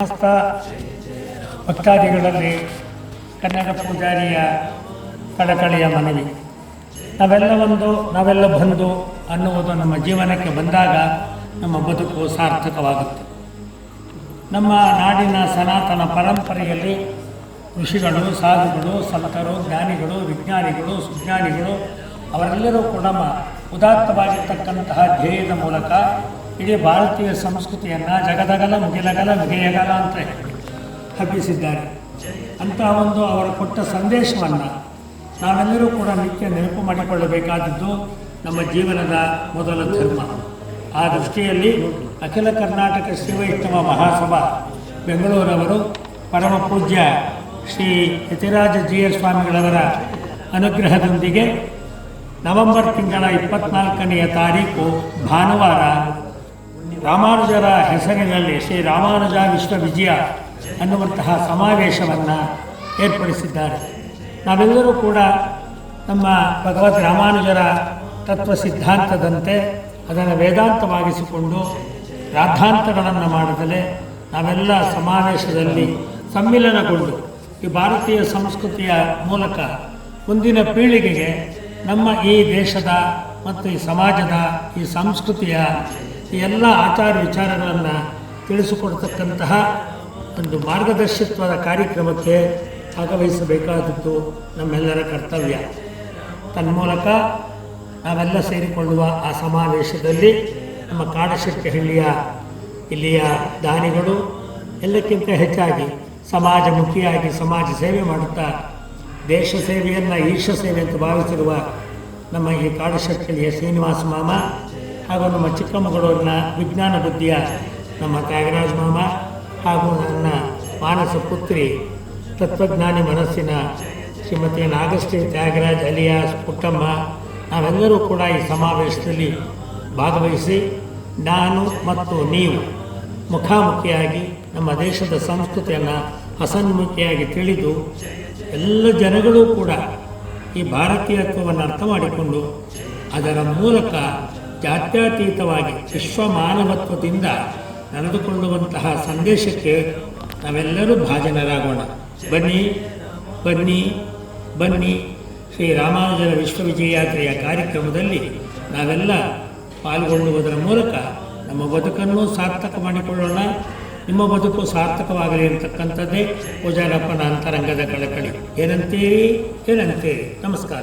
ಸಮಸ್ತ ಭಕ್ತಾದಿಗಳಲ್ಲಿ ಕನ್ನಡ ಪೂಜಾರಿಯ ಕಳಕಳಿಯ ಮನವಿ. ನಾವೆಲ್ಲ ಒಂದು, ನಾವೆಲ್ಲ ಬಂದು ಅನ್ನುವುದು ನಮ್ಮ ಜೀವನಕ್ಕೆ ಬಂದಾಗ ನಮ್ಮ ಬದುಕು ಸಾರ್ಥಕವಾಗುತ್ತೆ. ನಮ್ಮ ನಾಡಿನ ಸನಾತನ ಪರಂಪರೆಯಲ್ಲಿ ಋಷಿಗಳು, ಸಾಧುಗಳು, ಸಂತರು, ಜ್ಞಾನಿಗಳು, ವಿಜ್ಞಾನಿಗಳು, ಸುಜ್ಞಾನಿಗಳು ಅವರೆಲ್ಲರೂ ಕೂಡ ಉದಾತ್ತವಾಗಿರ್ತಕ್ಕಂತಹ ಧ್ಯೇಯದ ಮೂಲಕ ಇಡೀ ಭಾರತೀಯ ಸಂಸ್ಕೃತಿಯನ್ನು ಜಗದಗಲ, ಮುಗಿಲಗಲ, ಮುಗಿಯಗಲ ಅಂತ ಹಬ್ಬಿಸಿದ್ದಾರೆ. ಅಂತಹ ಒಂದು ಅವರು ಕೊಟ್ಟ ಸಂದೇಶವನ್ನು ನಾವೆಲ್ಲರೂ ಕೂಡ ನಿತ್ಯ ನೆನಪು ಮಾಡಿಕೊಳ್ಳಬೇಕಾದದ್ದು ನಮ್ಮ ಜೀವನದ ಮೊದಲ ಧರ್ಮ. ಆ ದೃಷ್ಟಿಯಲ್ಲಿ ಅಖಿಲ ಕರ್ನಾಟಕ ಶಿವೈಷ್ಣವ ಮಹಾಸಭಾ, ಬೆಂಗಳೂರವರು ಪರಮ ಪೂಜ್ಯ ಶ್ರೀ ಯತಿರಾಜ ಜಿ ಎಸ್ ಸ್ವಾಮಿಗಳವರ ಅನುಗ್ರಹದೊಂದಿಗೆ ನವೆಂಬರ್ ತಿಂಗಳ ಇಪ್ಪತ್ನಾಲ್ಕನೆಯ ತಾರೀಕು ಭಾನುವಾರ ರಾಮಾನುಜರ ಹೆಸರಿನಲ್ಲಿ ಶ್ರೀ ರಾಮಾನುಜ ವಿಶ್ವವಿಜಯ ಅನ್ನುವಂತಹ ಸಮಾವೇಶವನ್ನು ಏರ್ಪಡಿಸಿದ್ದಾರೆ. ನಾವೆಲ್ಲರೂ ಕೂಡ ನಮ್ಮ ಭಗವದ್ ರಾಮಾನುಜರ ತತ್ವ ಸಿದ್ಧಾಂತದಂತೆ ಅದನ್ನು ವೇದಾಂತವಾಗಿಸಿಕೊಂಡು ರಾದ್ಧಾಂತಗಳನ್ನು ಮಾಡದಲೇ ನಾವೆಲ್ಲ ಸಮಾವೇಶದಲ್ಲಿ ಸಮ್ಮಿಲನಗೊಂಡು ಈ ಭಾರತೀಯ ಸಂಸ್ಕೃತಿಯ ಮೂಲಕ ಮುಂದಿನ ಪೀಳಿಗೆಗೆ ನಮ್ಮ ಈ ದೇಶದ ಮತ್ತು ಈ ಸಮಾಜದ ಈ ಸಂಸ್ಕೃತಿಯ ಎಲ್ಲ ಆಚಾರ ವಿಚಾರಗಳನ್ನು ತಿಳಿಸಿಕೊಡ್ತಕ್ಕಂತಹ ಒಂದು ಮಾರ್ಗದರ್ಶಿತ್ವದ ಕಾರ್ಯಕ್ರಮಕ್ಕೆ ಭಾಗವಹಿಸಬೇಕಾದದ್ದು ನಮ್ಮೆಲ್ಲರ ಕರ್ತವ್ಯ. ತನ್ಮೂಲಕ ನಾವೆಲ್ಲ ಸೇರಿಕೊಳ್ಳುವ ಆ ಸಮಾವೇಶದಲ್ಲಿ ನಮ್ಮ ಕಾಡಶೆಟ್ಟಿಹಳ್ಳಿಯ ಇಲ್ಲಿಯ ದಾನಿಗಳು ಎಲ್ಲಕ್ಕಿಂತ ಹೆಚ್ಚಾಗಿ ಸಮಾಜಮುಖಿಯಾಗಿ ಸಮಾಜ ಸೇವೆ ಮಾಡುತ್ತಾ ದೇಶ ಸೇವೆಯನ್ನು ಈಶ ಸೇವೆ ಅಂತ ಭಾವಿಸಿರುವ ನಮ್ಮ ಈ ಕಾಡಶೆಟ್ಟಿಹಳ್ಳಿಯ ಶ್ರೀನಿವಾಸ ಮಾಮ ಹಾಗೂ ನಮ್ಮ ಚಿಕ್ಕಮಗಳೂರಿನ ವಿಜ್ಞಾನ ಬುದ್ಧಿಯ ನಮ್ಮ ತ್ಯಾಗರಾಜ್ ಮಾಮ ಹಾಗೂ ನನ್ನ ಮಾನಸ ಪುತ್ರಿ ತತ್ವಜ್ಞಾನಿ ಮನಸ್ಸಿನ ಶ್ರೀಮತಿ ನಾಗಶ್ರೀ ತ್ಯಾಗರಾಜ್ ಅಲಿಯಾಸ್ ಪುಟ್ಟಮ್ಮ, ನಾವೆಲ್ಲರೂ ಕೂಡ ಈ ಸಮಾವೇಶದಲ್ಲಿ ಭಾಗವಹಿಸಿ ನಾನು ಮತ್ತು ನೀವು ಮುಖಾಮುಖಿಯಾಗಿ ನಮ್ಮ ದೇಶದ ಸಂಸ್ಕೃತಿಯನ್ನು ಹಸನ್ಮುಖಿಯಾಗಿ ತಿಳಿದು ಎಲ್ಲ ಜನಗಳೂ ಕೂಡ ಈ ಭಾರತೀಯತ್ವವನ್ನು ಅರ್ಥ ಮಾಡಿಕೊಂಡು ಅದರ ಮೂಲಕ ಜಾತ್ಯತೀತವಾಗಿ ವಿಶ್ವ ಮಾನವತ್ವದಿಂದ ನಡೆದುಕೊಳ್ಳುವಂತಹ ಸಂದೇಶಕ್ಕೆ ನಾವೆಲ್ಲರೂ ಭಾಜನರಾಗೋಣ. ಬನ್ನಿ ಬನ್ನಿ ಬನ್ನಿ. ಶ್ರೀ ರಾಮಾನುಜರ ವಿಶ್ವವಿಜಯಾತ್ರೆಯ ಕಾರ್ಯಕ್ರಮದಲ್ಲಿ ನಾವೆಲ್ಲ ಪಾಲ್ಗೊಳ್ಳುವುದರ ಮೂಲಕ ನಮ್ಮ ಬದುಕನ್ನು ಸಾರ್ಥಕ ಮಾಡಿಕೊಳ್ಳೋಣ. ನಿಮ್ಮ ಬದುಕು ಸಾರ್ಥಕವಾಗಲಿ ಅಂತಕ್ಕಂಥದ್ದೇ ಪೂಜಾರಪ್ಪನ ಅಂತರಂಗದ ಕಳಕಳಿ. ಏನಂತೀರಿ? ಏನಂತೀರಿ? ನಮಸ್ಕಾರ.